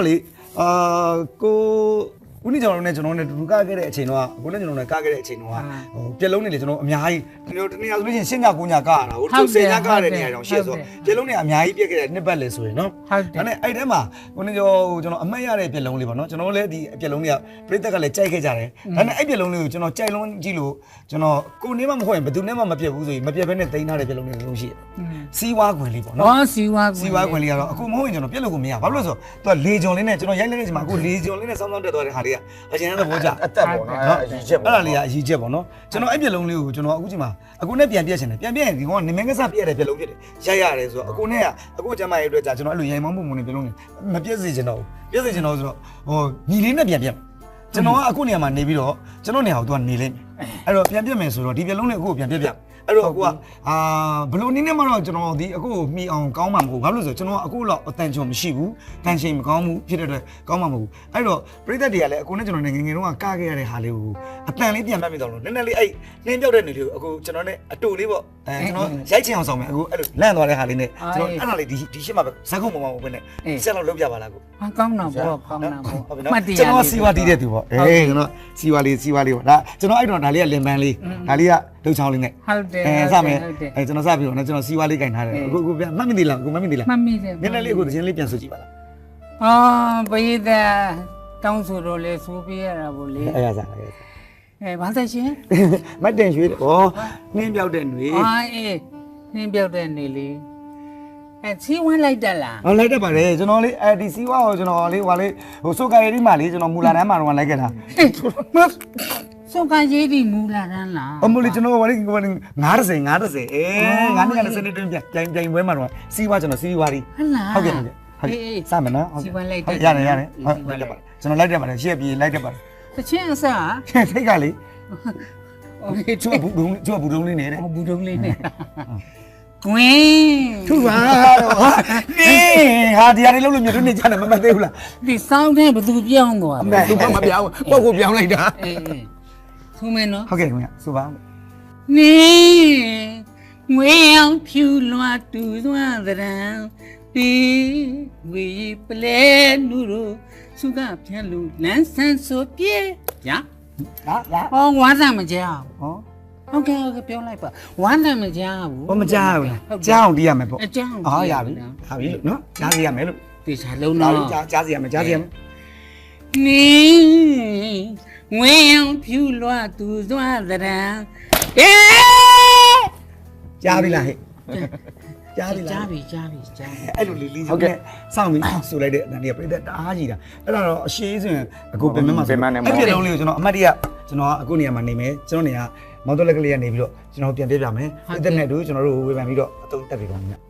တော့လေအာကို ဦးနေကျွန်တော်တို့နဲ့ကျွန်တော်နဲ့တူတူကခဲ့တဲ့အချိန်တော့ကိုနဲ့ကျွန်တော်နဲ့ကခဲ့တဲ့အချိန်တော့ဟိုပြက်လုံးတွေလေကျွန်တော်အများကြီးဒီလိုတနေ့ဆိုလို့ရှိရင်ရှင်းည9ညကရတာဟိုကျုပ်စင်ညကရတဲ့နေရာတောင်ရှေ့ဆိုပြက်လုံးတွေအများကြီးပြက်ခဲ့တဲ့နှစ်ပတ်လေဆိုရင်နော်ဟုတ်တယ်ဒါနဲ့အဲ့ထဲမှာကိုနေကျော်ကျွန်တော်အမှတ်ရတဲ့ပြက်လုံးလေးပေါ့နော်ကျွန်တော်လည်းဒီပြက်လုံးတွေကပြိတက်ကလည်းကြိုက်ခဲ့ကြတယ်ဒါနဲ့အဲ့ပြက်လုံးလေးကိုကျွန်တော်ကြိုက်လုံးကြည့်လို့ကျွန်တော်ကိုနေမှမဟုတ်ရင်ဘယ်သူနဲ့မှမပြက်ဘူးဆိုရင်မပြက်ဘဲနဲ့တိန်းထားတဲ့ပြက်လုံးလေးတစ်လုံးရှိတယ်စီးဝါခွင်လေးပေါ့နော်ဟောစီဝါစီဝါခွင်လေးကတော့အခုမဟုတ်ရင်ကျွန်တော်ပြက်လို့ကိုမရဘာလို့လဲဆိုတော့သူကလေဂျွန်လေးနဲ့ကျွန်တော်ရိုက်လိုက်တဲ့အချိန်မှာအခုလေဂျွန်လေးနဲ့စောင်းစောင်းတက်သွားတဲ့ဟာလေးကအရင်ကသဘောကျအသက်ပေါ့နော်အကြီးချက်အဲ့ဒါလေးကအရေးချက်ပေါ့နော်ကျွန်တော်အဲ့ပြက်လုံးလေးကိုကျွန်တော်အခုချိန်မှာအခုနဲ့ပြန်ပြက်ချင်တယ်ပြန်ပြက်ရင်ဒီကောင်ကနေမင်းကစားပြက်တဲ့ပြက်လုံးဖြစ်တယ်ရိုက်ရတယ်ဆိုတော့အခုနဲ့ကအခုကျမရဲ့အတွက်ကြာကျွန်တော်အဲ့လိုရိုင်မောင်းမှုမှုနေပြက်လုံးနေမပြက်စေချင်တော့ဘူးပြက်စေချင်တော့ဆိုတော့ဟိုညီလေးနဲ့ပြန်ပြက်ကျွန်တော်ကအခုနေရာမှာနေပြီးတော့ကျွန်တော်နေရာကိုသူကနေလိမ့်မယ်အဲ့တော့ပြန်ပြက်မယ်ဆိုတော့ဒီပြက်လုံးလေးအခုပြန်ပြက်ပြက် အဲ့တော့အခုကအာဘလို့နည်းနဲ့မှတော့ကျွန်တော်ဒီအခုကိုမှီအောင်ကောင်းမှာမဟုတ်ဘူးဘာလို့လဲဆိုတော့ကျွန်တော်ကအခုတော့အတန်ချုံမရှိဘူးတန်ချိန်မကောင်းဘူးဖြစ်တဲ့အတွက်ကောင်းမှာမဟုတ်ဘူးအဲ့တော့ပြိသက်တွေကလည်းအခုနဲ့ကျွန်တော်နေငယ်ငယ်တုန်းကကခဲ့ရတဲ့ဟာလေးကိုအတန်လေးပြန်မှတ်မိတော့လို့နည်းနည်းလေးအဲ့နှင်းပြောက်တဲ့နေလေးကိုအခုကျွန်တော်နဲ့အတူလေးပေါ့အဲကျွန်တော်ရိုက်ချင်အောင်ဆောင်မယ်အခုအဲ့လိုလန့်သွားတဲ့ဟာလေးနဲ့ကျွန်တော်အဲ့ဒါလေးဒီဒီရှစ်မှာပဲဇက်ခုံမမဟုတ်ဘဲနဲ့ဆက်လောက်လုပ်ပြပါလားကိုဟာကောင်းတာပေါ့ကောင်းတာပေါ့ဟုတ်ပြီနော်မှတ်တရကျွန်တော်စီဝါတီးတဲ့သူပေါ့အေးကျွန်တော်စီဝါလေးစီဝါလေးပေါ့ဒါကျွန်တော်အဲ့တော့ဒါလေးကလင်ပန်းလေးဒါလေးကဒုတ်ချောင်းလေးနဲ့ဟုတ်တယ်အဲစမယ်ဟုတ်တယ်အဲကျွန်တော်စပြီးတော့နော်ကျွန်တော်စီဝါလေးကင်ထားတယ်အခုအခုပြန်မှတ်မိသေးလားအခုမှတ်မိသေးလားမှတ်မိတယ်နည်းနည်းလေးအခုသချင်းလေးပြန်ဆိုကြည့်ပါလားအာပရိသတ်တောင်းဆိုတော့လေဆိုပြရတာဗောလေအဲ့ရစားအဲ့ရစားအဲဘာသက်ရှင်မတ်တင်ရွှေဩနှင်းပြောက်တဲ့ຫນွေအာအေးနှင်းပြောက်တဲ့နေလေးအဲချီးဝမ်းလိုက်တက်လားဟောလိုက်တတ်ပါတယ်ကျွန်တော်လေးအဲဒီစီဝါကိုကျွန်တော်လေးဟိုလေးဟိုစုတ်ကရီမှာလေးကျွန်တော်မူလာတန်းမှာတော့လိုက်ခဲ့တာ အေးစုံကရေးဒီမူလာတန်းလား အမလေးကျွန်တော်ဟိုလေး90 90 90အေးငါးနှစ်က20နှစ်တွင်းပြန်ပြန်ပြန်ပွဲမှာတော့စီဝါကျွန်တော်စီဝါရီ ဟလာ ဟုတ်ကဲ့ဟုတ်ကဲ့ဟုတ်ကဲ့စမယ်နော် စီဝမ်းလိုက်တက် ရတယ်ရတယ်ဟုတ်လိုက်တတ်ပါတယ်ကျွန်တော်လိုက်တတ်ပါတယ်ရှေ့ပြေးလိုက်တတ်ပါတယ် တချင်းအစား ထိတ်ကလေ โอเค ကျွတ်ဘူးလုံးကျွတ်ဘူးလုံးလေးနေတဲ့ ဟောဘူးတုံးလေးနဲ့ကွင်း သူပါတော့ဟာနေဟာဒီဟာလေးလုံးလို့မြတ်တို့နေကြတယ်မမသေးဘူးလား ဒီစောင်းတဲ့ဘသူပြောင်းသွား မဲ သူမပြောင်းကိုယ့်ကိုပြောင်းလိုက်တာ အေး အေးသူမဲနော်ဟုတ်ကဲ့ခင်ဗျဆိုပါနေငွေအောင်ဖြူလွှာတူသွမ်းသရံဒီဝေပလဲနုရိုစုကဖြန့်လူလန်းဆန်းဆိုပြေညာဟာလာဟောဝါသမကြောက်ဟောဟုတ်ကဲ့ဟုတ်ကဲ့ပြောလိုက်ပါဝါသမကြောက်ဘူးဘာမကြားဘူးလားကြားအောင်တီးရမယ်ပေါ့အကြောင်းဟာရပြီဟာပြီလို့နော်ကြားစီရမယ်လို့ဒီစားလုံးဒါတော့လေးကြားကြားစီရမယ်ကြားစီရမယ်နေငွေ အောင်ဖြူလွှာတူသွမ်းသရံအေးကြားပြီလားဟဲ့ကြားပြီလားကြားပြီကြားပြီကြားပြီအဲ့လိုလေးလေးဟုတ်ကဲ့စောင့်ပြီးဆိုလိုက်တဲ့အတန်လေးကပြိတ္တတအားကြီးတာအဲ့ဒါတော့အရှိဆိုရင်အခုပင်မမှာအဲ့ပြလုံးလေးကိုကျွန်တော်အမတ်တရကျွန်တော်အခုနေရာမှာနေမယ်ကျွန်တော်နေရာမော်တော်လက်ကလေးကနေပြီးတော့ကျွန်တော်ပြန်ပြပြမယ်ပြိတ္တနဲ့တို့ကျွန်တော်တို့ဝေဖန်ပြီးတော့အသုံးတက်ပြီပါခင်ဗျ